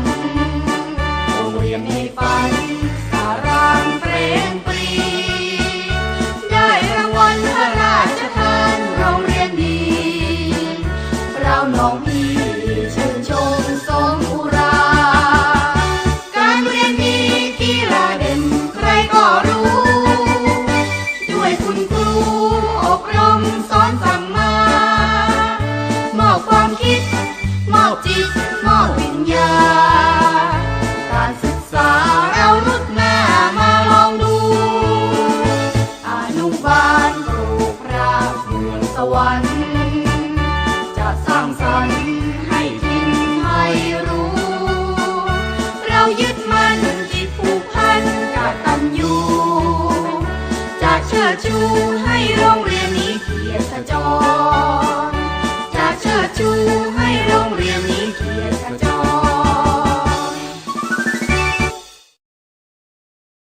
นโรงเรียนในฝันสารางเปรมปรี ได้รางวัลพระราชทานโรงเรียนดี เราน้องพี่ชื่อ สร้างสรรค์ให้ทิ้นไทยรู้ เรายึดมันจิตผูกพันกตัญยูจะเชิอชูให้โรงเรียนนี้เทียสติจร